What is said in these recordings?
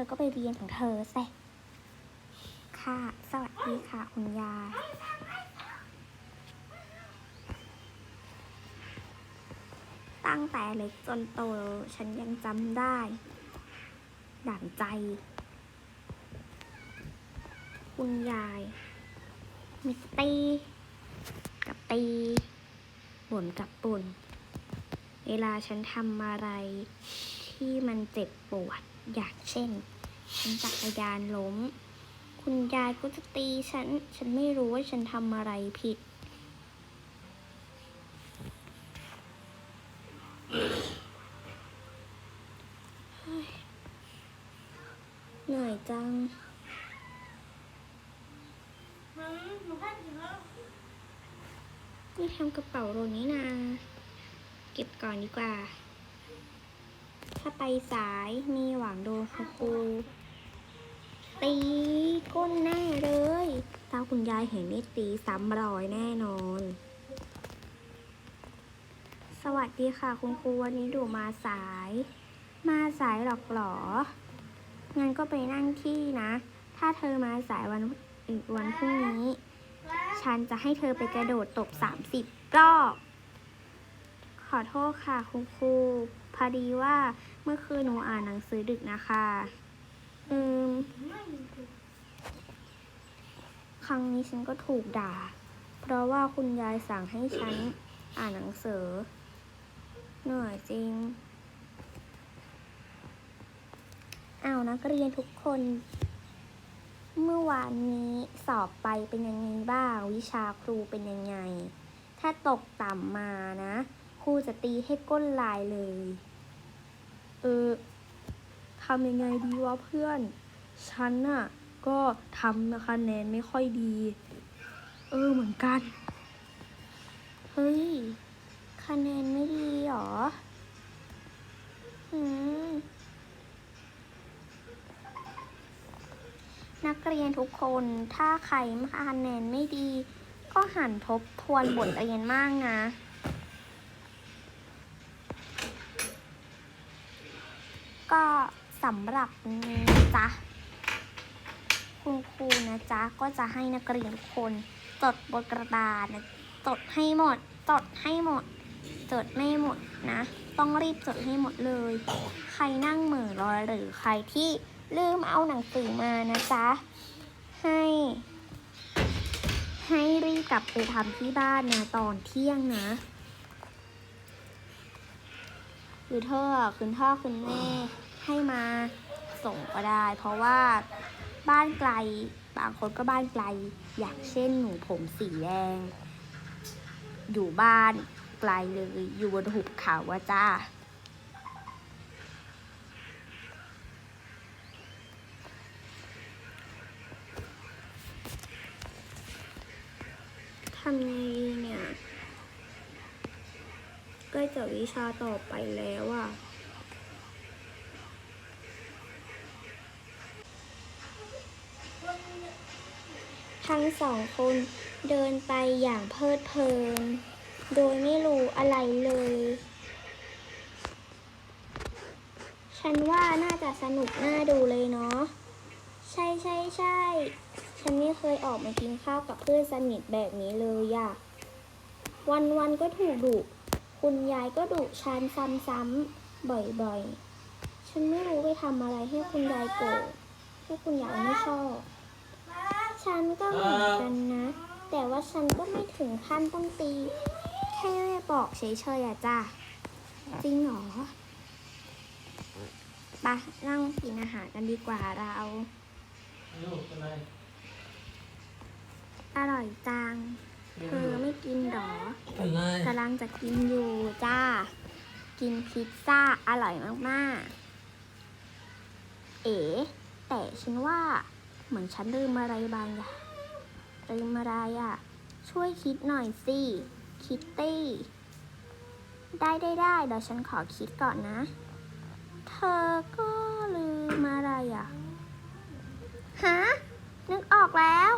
อก็ไปเรียนของเธอสิค่ะ สวัสดีค่ะคุณยายตั้งแต่เล็กจนโตฉันยังจำได้ดั่งใจ คุณยาย มิสตี กับตีบ่นกับบ่น เวลาฉันทำอะไรที่มันเจ็บปวด อย่างเช่น ฉันจักรยานล้ม คุณยายก็จะตีฉัน ฉันไม่รู้ว่าฉันทำอะไรผิด เหนื่อยจังนี่ทำกระเป๋าโรนี้นา เก็บก่อนดีกว่า ถ้าไปสายมีหวังโดนครูตีก้นแน่เลยถ้าคุณยายเห็นนี่ตีซ้ำรอยแน่นอน สวัสดีค่ะคุณครูวันนี้ดูมาสาย มาสายหรอกหรอ งั้นก็ไปนั่งที่นะ ถ้าเธอมาสายวันอีกวันพรุ่งนี้ ฉันจะให้เธอไปกระโดดตบสามสิบรอบ ขอโทษค่ะคุณครู พอดีว่าเมื่อคืนหนูอ่านหนังสือดึกนะคะ อืม ครั้งนี้ฉันก็ถูกด่า เพราะว่าคุณยายสั่งให้ฉันอ่านหนังสือ เหนื่อยจริงอ้าวนักเรียนทุกคน เมื่อวานนี้สอบไปเป็นยังไงบ้าง วิชาครูเป็นยังไง ถ้าตกต่ำมานะครูจะตีให้ก้นลายเลย เออทำยังไงดีวะเพื่อน ฉันน่ะ ก็ทำนะคะแนนไม่ค่อยดี เออเหมือนกัน เฮ้ย คะแนนไม่ดีหรอ อืม นักเรียนทุกคนถ้าใครคะแนนไม่ดี ก็หันทบทวนบทเรียนมากนะ ก็สำหรับนี้นะ จ๊ะคุณครูนะจ๊ะก็จะให้นักเรียนทุกคนจดบนกระดาษนะจดให้หมดจดให้หมดจดไม่หมดนะ ต้องรีบจดให้หมดเลย ใครนั่งเหม่อลอยหรือใครที่ลืมเอาหนังสือมานะจ๊ะให้ให้รีบกลับไปทำที่บ้านนะตอนเที่ยงนะหรือเธอคุณพ่อคุณแม่ให้มา ส่งก็ได้ เพราะว่าบ้านไกลบางคนก็บ้านไกล อย่างเช่นหนูผมสีแดง อยู่บ้านไกลเลยอยู่บนหุบเขาอะจ้าทำไงเนี่ยใกล้จะวิชาต่อไปแล้วอะ ทั้งสองคนเดินไปอย่างเพลิดเพลิน โดยไม่รู้อะไรเลย ฉันว่าน่าจะสนุกน่าดูเลยเนาะ ใช่ใช่ใช่ ฉันไม่เคยออกมากินข้าวกับเพื่อนสนิทแบบนี้เลยอะวันวันก็ถูกดุ คุณยายก็ดุฉันซ้ำๆบ่อยๆ ฉันไม่รู้ไปทำอะไรให้คุณยายโกรธให้คุณยายไม่ชอบ ฉันก็เหมือนกันนะ แต่ว่าฉันก็ไม่ถึงขั้นต้องตี แค่บอกเฉยๆอะจ้ะจริงเหรอไปนั่งกินอาหารกันดีกว่าเรา ลูกเป็นไรอร่อยจัง เธอไม่กินเหรอเป็นไรกำลังจะกินอยู่จ้า กินพิซซ่าอร่อยมากๆ เอ๋แต่ฉันว่า เหมือนฉันลืมอะไรบางอย่างลืมอะไรอะ ช่วยคิดหน่อยสิ คิตตี้ ได้ได้ได้เดี๋ยวฉันขอคิดก่อนนะ เธอก็ลืมอะไรอะ ฮะ นึกออกแล้ว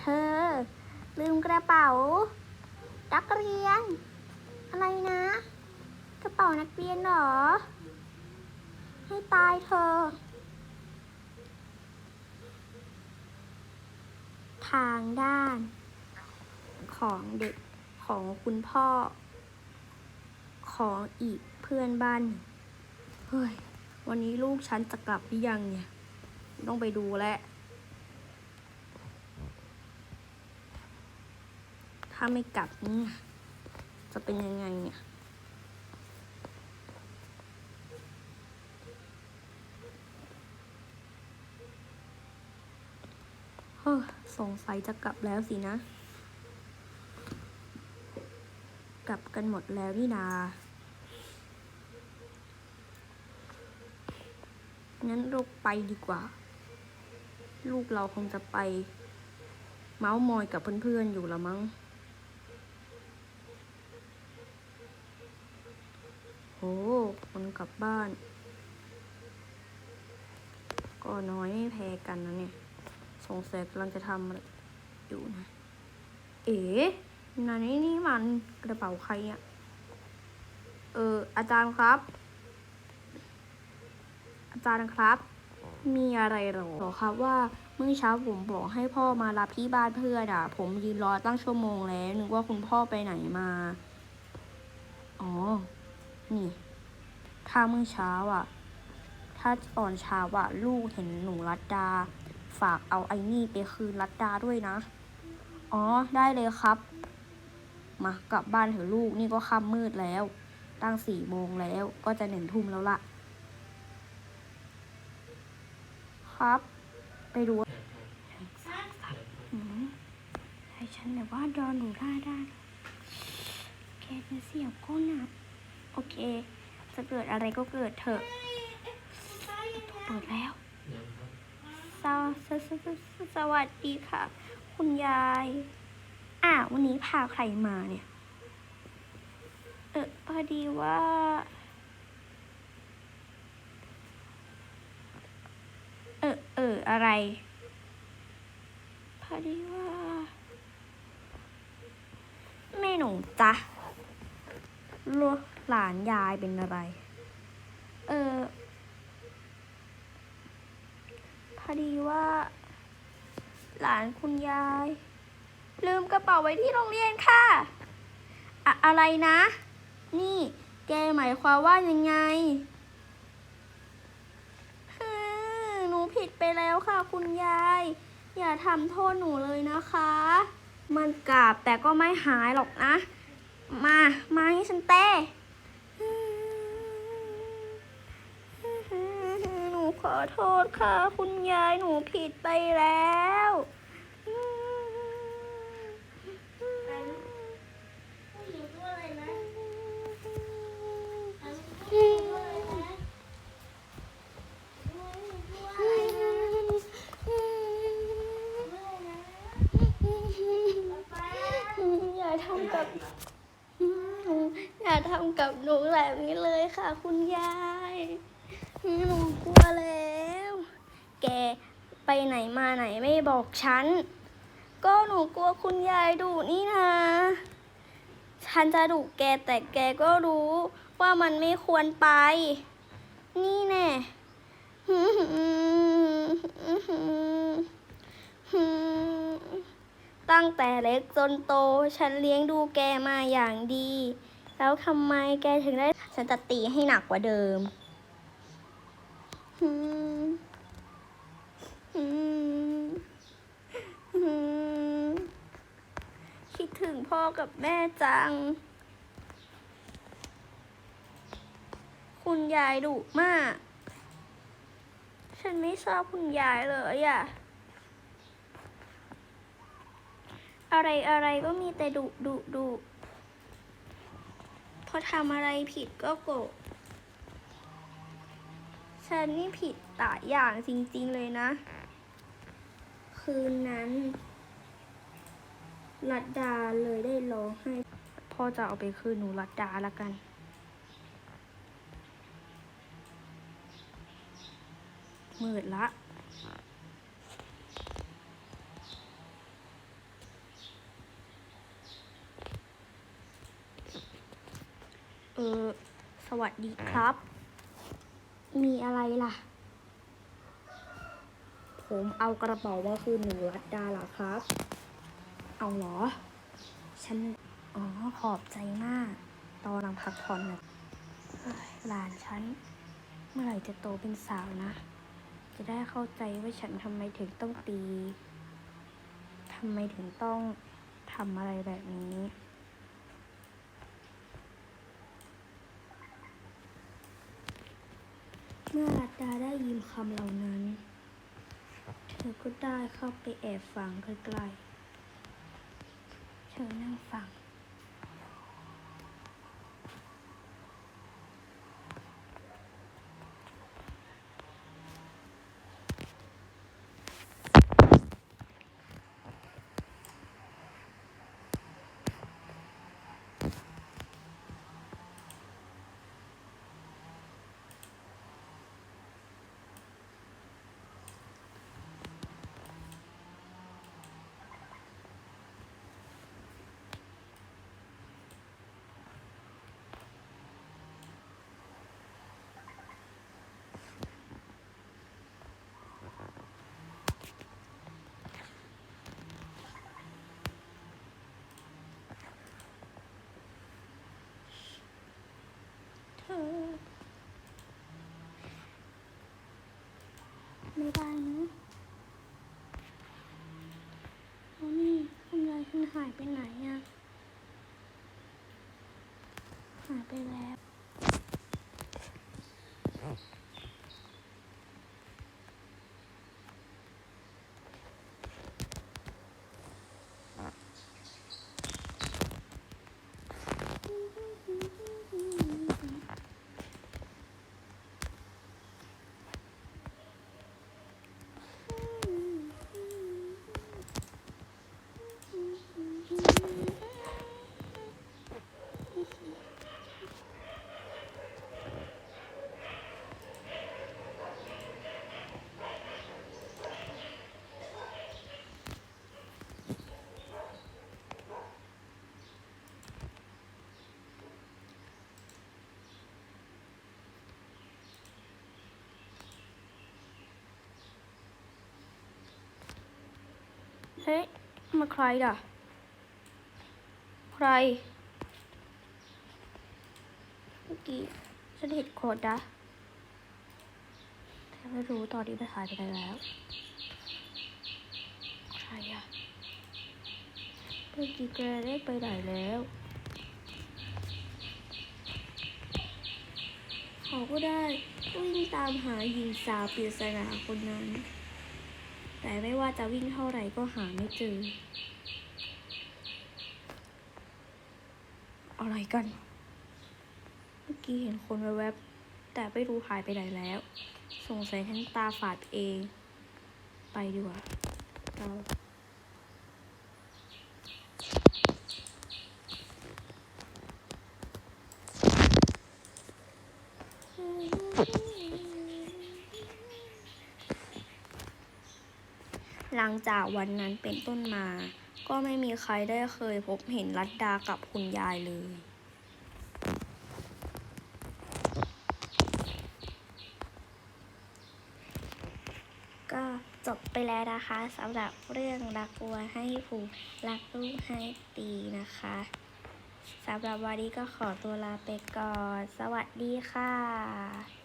เธอ ลืมกระเป๋านักเรียน อะไรนะ กระเป๋านักเรียนเหรอ ให้ตายเธอ ทางด้าน ของเด็กของคุณพ่อ ของอีกเพื่อนบ้าน เฮ้ย วันนี้ลูกฉันจะกลับหรือยังเนี่ย ต้องไปดูแลถ้าไม่กลับเนี่ยจะเป็นยังไงเนี่ย เฮ้อส งสัยจะกลับแล้วสินะ กลับกันหมดแล้วนี่นางั้นเราไปดีกว่า ลูกเราคงจะไป เมาส์มอยกับเพื่อนๆอยู่ละมั้งโหคนกลับบ้าน ก็น้อยไม่แพ้กันนะเนี่ย งสัยกำลังจะทำอะไรอยู่นะ เอ๋นันนี่นี่มันกระเป๋าใครอะเออ อาจารย์ครับ อาจารย์ครับ มีอะไรหรอบอกครับว่าเมื่อเช้าผมบอกให้พ่อมารับที่บ้านเพื่อนอะผมยืนรอตั้งชั่วโมงแล้ว นึกว่าคุณพ่อไปไหนมา อ๋อ นี่ ถ้าเมื่อเช้าอะถ้าตอนเช้าอะลูกเห็นหนูรัดดา ฝากเอาไอ้นี่ไปคืนรัดดาด้วยนะ อ๋อ ได้เลยครับ มากลับบ้านเถอะลูกนี่ก็ค่ำมืดแล้ว ตั้งสี่โมงแล้วก็จะหนึ่งทุ่มแล้วล่ะ ครับ ไปดูให้ฉันแบบว่าดอนดูได้ได้แกเป็นเสียบก้นอะโอเค จะเกิดอะไรก็เกิดเถอะ เปิดแล้ว สวสสสสสวัสดีค่ะ คุณยาย อะวันนี้พาใครมาเนี่ย เออพอดีว่า เออเอออะไร พอดีว่าแม่หนูจ๊ะลูกหลานยายเป็นอะไร เออ พอดีว่า หลานคุณยาย ลืมกระเป๋าไว้ที่โรงเรียนค่ะอะอะไรนะ นี่แกหมายความว่ายังไงหนูผิดไปแล้วค่ะ คุณยาย อย่าทำโทษหนูเลยนะคะ มันกราบแต่ก็ไม่หายหรอกนะ มา มาให้ฉันเต้ หนู ขอโทษค่ะ คุณยายหนูผิดไปแล้วอย่าทำกับย่าทำกับหนูแบบนี้เลยค่ะ คุณยาย หนูกลัวแล้ว แก ไปไหนมาไหนไม่บอกฉัน ก็หนูกลัวคุณยายดุนี่นะ ฉันจะดุแกแต่แกก็รู้ว่ามันไม่ควรไป นี่แน่ตั้งแต่เล็กจนโต ฉันเลี้ยงดูแกมาอย่างดี แล้วทำไมแกถึงได้ ฉันจะตีให้หนักกว่าเดิมอืมอืมอืมคิดถึง พ่อกับแม่จัง คุณยายดุมาก ฉันไม่ชอบคุณยายเลยอะอะไรอะไรก็มีแต่ดุดุดุพอทำอะไรผิดก็โกรธฉันนี่ผิดตาอย่างจริงๆเลยนะ คืนนั้น รัดดาเลยได้ร้องให้ พ่อจะเอาไปคืนหนูรัดดาละกัน มืดละเออ สวัสดีครับ มีอะไรล่ะ ผมเอากระเป๋ามาคืนหนูรัดดาเหรอครับ เอาเหรอ ฉัน อ๋อ ขอบใจมาก ตอนกำลังพักผ่อนนะหลานฉัน เมื่อไหร่จะโตเป็นสาวนะ จะได้เข้าใจว่าฉันทำไมถึงต้องตีทำไมถึงต้องทำอะไรแบบนี้เมื่อรัตดาได้ยินคำเหล่านั้น เธอก็ได้เข้าไปแอบฟังใกล้ๆ ธอนั่งฟัง เธอ ไม่ได้นะแล้วนี่คุณยายคุณหายไปไหนอะหายไปแล้ว เฮ้ยมาใครล่ะ ใคร เมื่อกี้ฉันเห็นโคดนะแต่ไม่รู้ตอนนี้มันหายไปไหนแล้ว ใครอะเมื่อกี้แกได้ไปไหนแล้วเขาก็ได้วิ่งตามหาหญิงสาวปริศนาคนนั้น แต่ไม่ว่าจะวิ่งเท่าไหร่ก็หาไม่เจอ อะไรกัน เมื่อกี้เห็นคนแวบๆแต่ไม่รู้หายไปไหนแล้ว สงสัยฉันตาฝาดเอง ไปดีกว่าเรา หลังจากวันนั้นเป็นต้นมา ก็ไม่มีใครได้เคยพบเห็นรัตดากับคุณยายเลยก็จบไปแล้วนะคะสำหรับเรื่องรักวัวให้ผูกรักลูกให้ตีนะคะสำหรับวันนี้ก็ขอตัวลาไปก่อน สวัสดีค่ะ